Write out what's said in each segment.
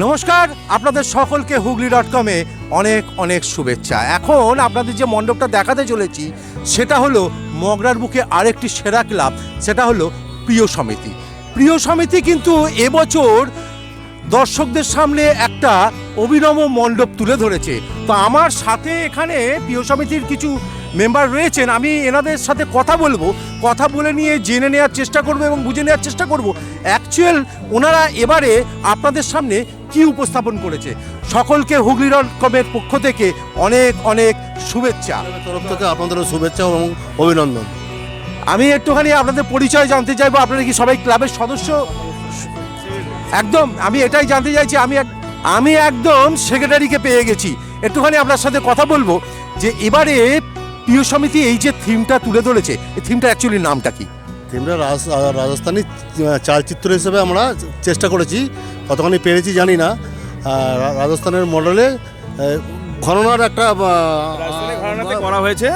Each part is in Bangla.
নমস্কার, আপনাদের সকলকে হুগলি ডট কমে অনেক অনেক শুভেচ্ছা। এখন আপনাদের যে মণ্ডপটা দেখাতে চলেছি, সেটা হলো মগরার বুকে আরেকটি সেরা ক্লাব, সেটা হলো প্রিয় সমিতি। প্রিয় সমিতি কিন্তু এবছর দর্শকদের সামনে একটা অভিনব মণ্ডপ তুলে ধরেছে। তো আমার সাথে এখানে প্রিয় সমিতির কিছু মেম্বার রয়েছেন, আমি এনাদের সাথে কথা বলব, কথা বলে নিয়ে জেনে নেওয়ার চেষ্টা করব এবং বুঝে নেওয়ার চেষ্টা করব। অ্যাকচুয়াল ওনারা এবারে আপনাদের সামনে কি উপস্থাপন করেছে। সকলকে হুগলি ডট পক্ষ থেকে অনেক অনেক শুভেচ্ছা। তরফ থেকে আপনাদেরও শুভেচ্ছা এবং অভিনন্দন। আমি একটুখানি আপনাদের পরিচয় জানতে চাইব আপনারা কি সবাই ক্লাবের সদস্য? একদম আমি এটাই জানতে চাইছি আমি এক- আমি একদম সেক্রেটারিকে পেয়ে গেছি। একটুখানি আপনার সাথে কথা বলব যে এবারে প্রিয় সমিতি এই যে থিমটা তুলে ধরেছে এই থিমটা অ্যাকচুয়ালি নামটা কি? আমরা রাজ- রাজস্থানী চালচিত্র হিসেবে আমরা চেষ্টা করেছি। কতখানি পেরেছি জানি না। রাজস্থানের মডেলে ঘটনার একটা করা হয়েছে।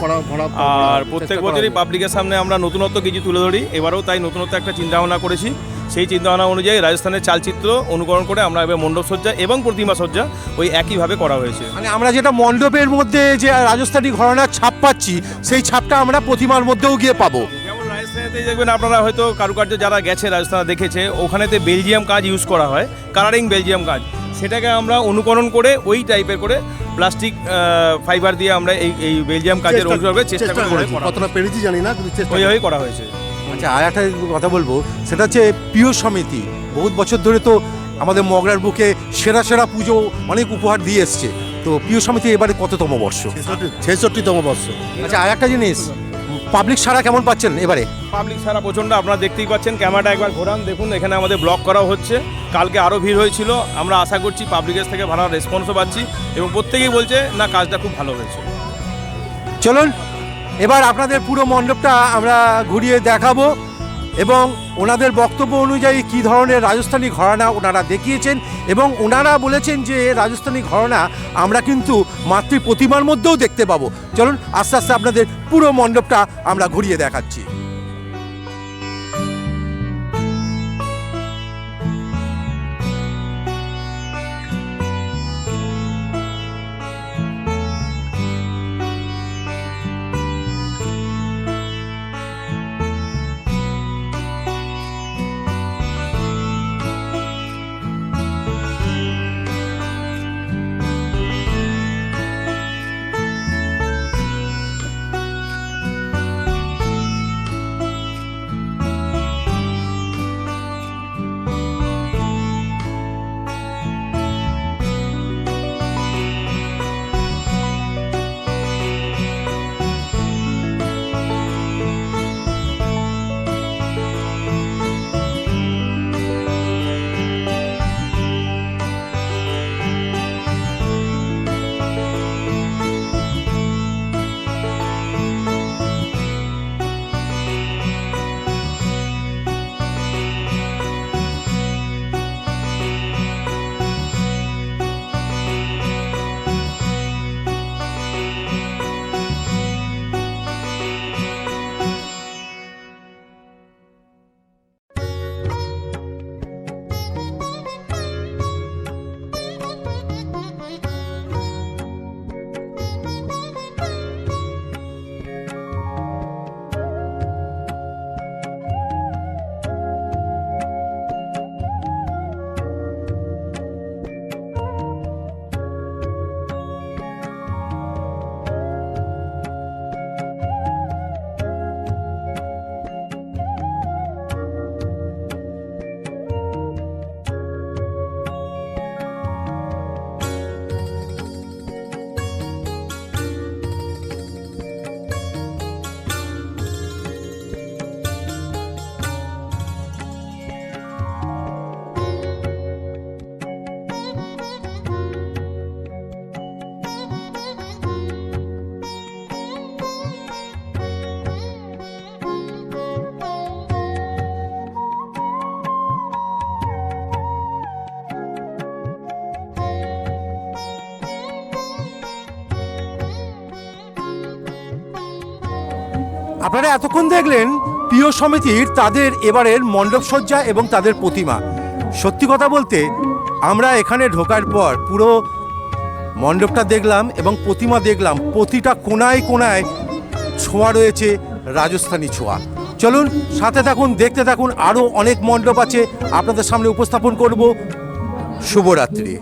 আর প্রত্যেক বছরই পাবলিকের সামনে আমরা নতুনত্ব কিছু তুলে ধরি। এবারেও তাই নতুনত্ব একটা চিন্তাভাবনা করেছি। সেই চিন্তাভাবনা অনুযায়ী রাজস্থানের চালচিত্র অনুকরণ করে আমরা এবার মণ্ডপ সজ্জা এবং প্রতিমা সজ্জা ওই একইভাবে করা হয়েছে। মানে আমরা যেটা মণ্ডপের মধ্যে যে রাজস্থানী ঘরানার ছাপ পাচ্ছি সেই ছাপটা আমরা প্রতিমার মধ্যেও গিয়ে পাবো। দেখবেন আপনারা হয়তো কারুকার্য যারা গেছে রাজস্থানে দেখেছে ওখানেতে বেলজিয়াম কাজ ইউজ করা হয় কালারিং বেলজিয়াম কাজ। সেটাকে আমরা অনুকরণ করে ওই টাইপের করে প্লাস্টিক ফাইবার দিয়ে আমরা এই এই বেলজিয়াম কাজের চেষ্টা- করে চেষ্টা চেষ্টা করে কতটা পেরেছি জানি না কিন্তু চেষ্টা ওইভাবেই করা হয়েছে। আচ্ছা আর একটা কথা বলব সেটা হচ্ছে প্রিয় সমিতি। বহুত বছর ধরে তো আমাদের মগরার বুকে সেরা সেরা পুজো অনেক উপহার দিয়ে এসছে। তো প্রিয় সমিতি এবারে কততম বর্ষ? ছেষট্টিতম বর্ষ। আচ্ছা আর একটা জিনিস পাবলিক সারা কেমন পাচ্ছেন এবারে? পাবলিক সারা প্রচণ্ড আপনারা দেখতেই পাচ্ছেন ক্যামেরাটা একবার ঘোরান দেখুন এখানে আমাদের ব্লক করা হচ্ছে। কালকে আরও ভিড় হয়েছিল আমরা আশা করছি পাবলিকের থেকে ভালো রেসপন্সও পাচ্ছি এবং প্রত্যেকেই বলছে না কাজটা খুব ভালো হয়েছে। চলুন এবার আপনাদের পুরো মণ্ডপটা আমরা ঘুরিয়ে দেখাবো। এবং ওনাদের বক্তব্য অনুযায়ী কি ধরনের রাজস্থানী ঘরানা ওনারা দেখিয়েছেন এবং ওনারা বলেছেন যে রাজস্থানী ঘরানা আমরা কিন্তু মাতৃ প্রতিমার মধ্যেও দেখতে পাবো। চলুন আস্তে আস্তে আপনাদের পুরো মণ্ডপটা আমরা ঘুরিয়ে দেখাচ্ছি। আপনারা এতক্ষণ দেখলেন প্রিয় সমিতির তাদের এবারের মণ্ডপ সজ্জা এবং তাদের প্রতিমা। সত্যি কথা বলতে, আমরা এখানে ঢোকার পর পুরো মণ্ডপটা দেখলাম এবং প্রতিমা দেখলাম। প্রতিটা কোনায় কোনায় ছোঁয়া রয়েছে, রাজস্থানী ছোঁয়া। চলুন সাথে থাকুন, দেখতে থাকুন আরও অনেক মণ্ডপ আছে। আপনাদের সামনে উপস্থাপন করব শুভরাত্রি।